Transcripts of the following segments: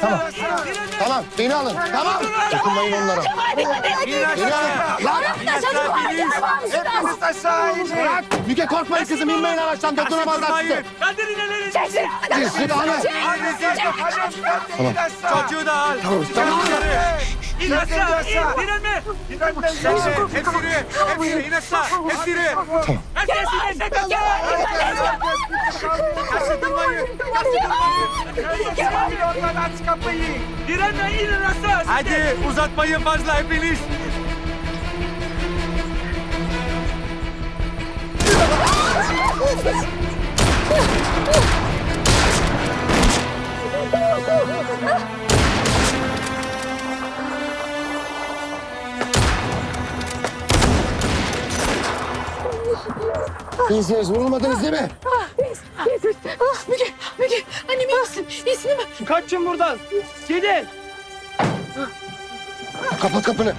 Tamam. Tamam beni alın. Tamam. Dokunmayın onlara. Beni alın. Lan. Hepiniz aşağı inin. Bırak. Müge korkmayın kızım. inmeyin araçtan. Dokunamazlar size. Kaldır ineleri. Siz silahını. İnin aşağı. Çocuğu da al. Tamam. Tamam. İn aşağı. in, Direnme. Hepsi yürü. Hepsi yürü. İn aşağı. Hepsi yürü. Herkes inecek aşağı. Kaçırtmayın. Kaçırtmayın. Ondan aç kapıyı. Direnme inin aşağı. Hadi uzatmayın fazla hepiniz. İyisiniz. Vurulmadınız değil mi? Ah, Müge, Müge. Annem iyi misin? İyisin değil mi? Kaçın buradan. Gidin. Kapat kapını.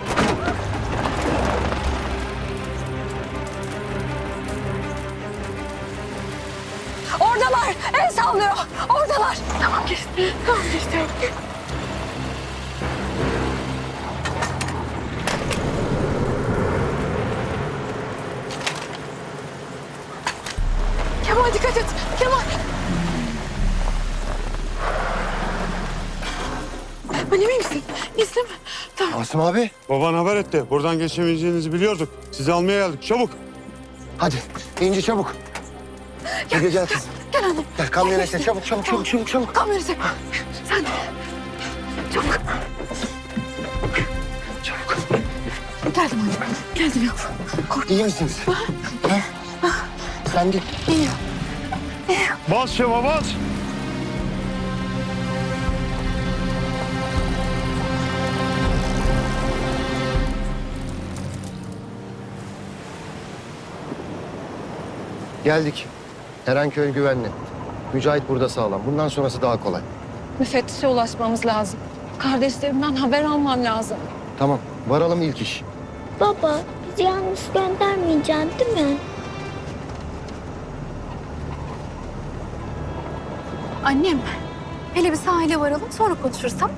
Oradalar. El sallıyor. Oradalar. Tamam geçti. Tamam geçti. Kemal dikkat et. Kemal. Annem iyi misin? Değil mi? Tamam. Asım abi. Baban haber etti. Buradan geçemeyeceğinizi biliyorduk. Sizi almaya geldik. Çabuk. Hadi. İnci çabuk. Müge gel kızım. Gel annem. Gel kamyonete çabuk çabuk çabuk çabuk çabuk. Verirse. Sen de. Çabuk. Çabuk. Geldim anne. Geldim yavrum. Korkma. İyi misiniz? Ha? Sen git. İyiyim. Bas Şeva bas. Geldik. Erenköy güvenli. Mücahit burada sağlam. Bundan sonrası daha kolay. Müfettişe ulaşmamız lazım. Kardeşlerimden haber almam lazım. Tamam. Varalım ilk iş. Baba, bizi yalnız göndermeyeceksin değil mi? Annem, hele bir sahile varalım sonra konuşuruz tamam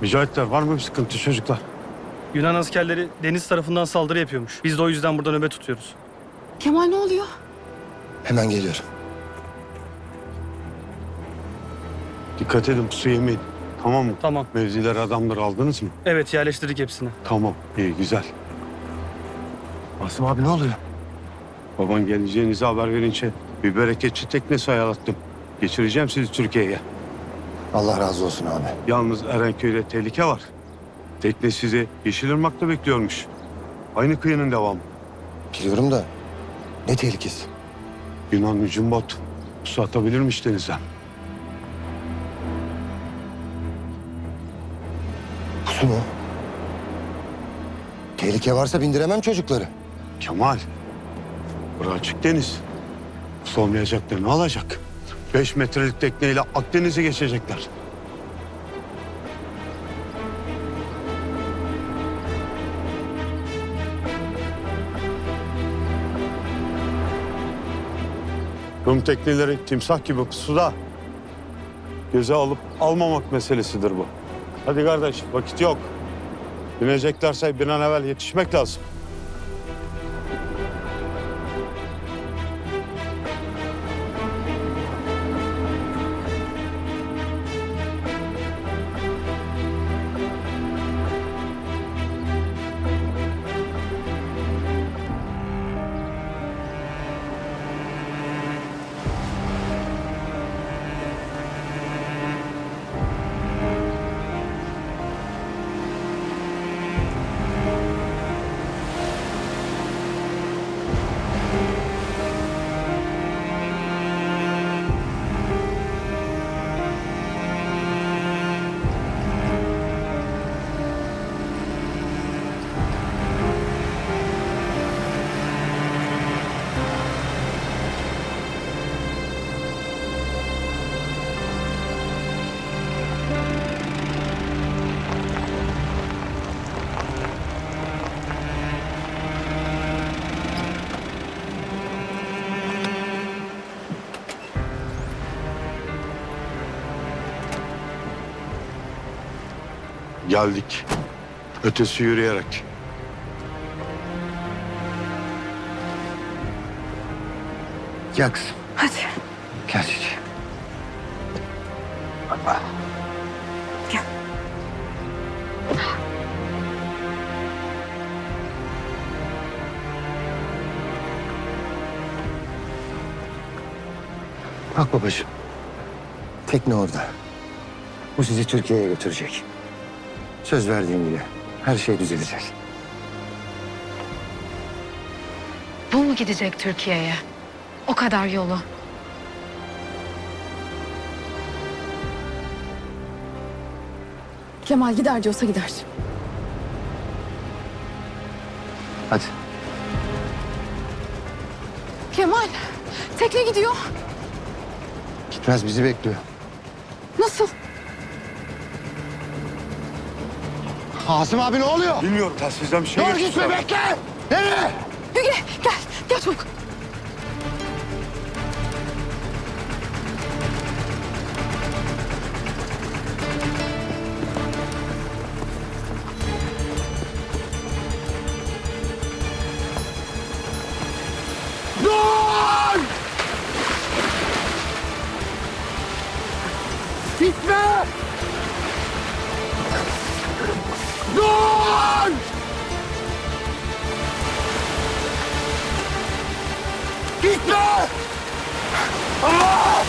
Mücahitler var mı bir sıkıntı çocuklar? Yunan askerleri deniz tarafından saldırı yapıyormuş. Biz de o yüzden burada nöbet tutuyoruz. Kemal ne oluyor? Hemen geliyorum. Dikkat edin pusu yemeyin. Tamam mı? Tamam. Mevziler adamları aldınız mı? Evet yerleştirdik hepsini. Tamam. iyi güzel. Asım abi ne oluyor? Baban geleceğinizi haber verince bir bereketçi teknesi ayarlattım. Geçireceğim sizi Türkiye'ye. Allah razı olsun abi. Yalnız Erenköy'de tehlike var. Tekne sizi Yeşilırmak'ta bekliyormuş. Aynı kıyının devamı. Biliyorum da ne tehlikesi? Yunan hücum bot. Su atabilirmiş denizden. Pusu mu? Tehlike varsa bindiremem çocukları. Kemal. Burası açık deniz. Su olmayacak da ne olacak? Beş metrelik tekneyle Akdeniz'e geçecekler. Rum tekneleri timsah gibi pusuda. Göze alıp almamak meselesidir bu. Hadi kardeş vakit yok. Bineceklerse bir an evvel yetişmek lazım. Geldik. Ötesi yürüyerek. Gel kızım. Hadi. Gel çocuğum. Bak babacığım. Tekne orada. Bu sizi Türkiye'ye götürecek. Söz verdiğim gibi her şey düzelecek. Bu mu gidecek Türkiye'ye? O kadar yolu. Kemal gider diyorsa gider. Hadi. Kemal tekne gidiyor. Gitmez bizi bekliyor. Nasıl? Asım abi ne oluyor? Bilmiyorum telsizden bir şey Dur gitme bekle. Nereye? Müge gel. Gel çabuk. Dur! Gitme! Ah!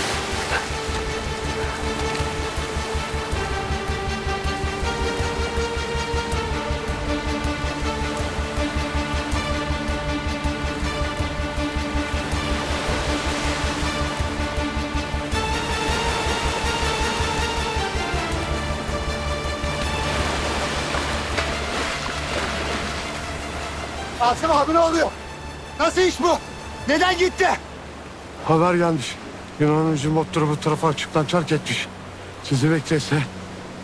Asım abi ne oluyor? Nasıl iş bu? Neden gitti? Haber gelmiş. Yunan hücum botları bu tarafa açıktan terk etmiş. Sizi beklese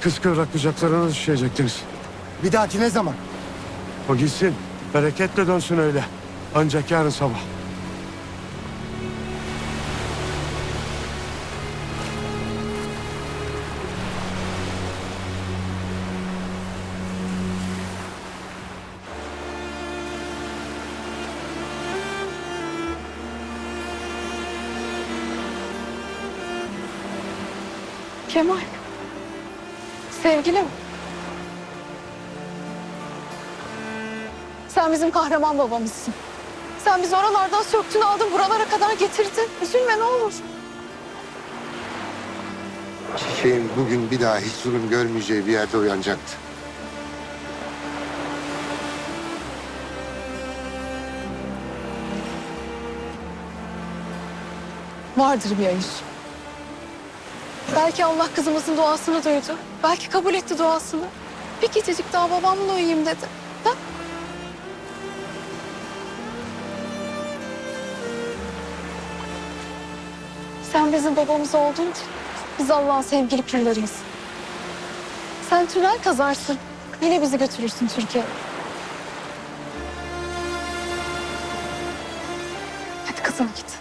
kız kıvrak bacaklarına düşecektiniz. Bir dahaki ne zaman? O gitsin. Bereketle dönsün öyle. Ancak yarın sabah. Kemal. Sevgilim. Sen bizim kahraman babamızsın. Sen bizi oralardan söktün aldın buralara kadar getirdin. Üzülme ne olur. Çiçeğin bugün bir daha hiç zulüm görmeyeceği bir yerde uyanacaktı. Vardır bir hayır. Belki Allah kızımızın duasını duydu. Belki kabul etti duasını. Bir gececik daha babamla uyuyayım dedi. Ha? Sen bizim babamız olduğun için biz Allah'ın sevgili kullarıyız. Sen tünel kazarsın. Yine bizi götürürsün Türkiye'ye. Hadi kızım git.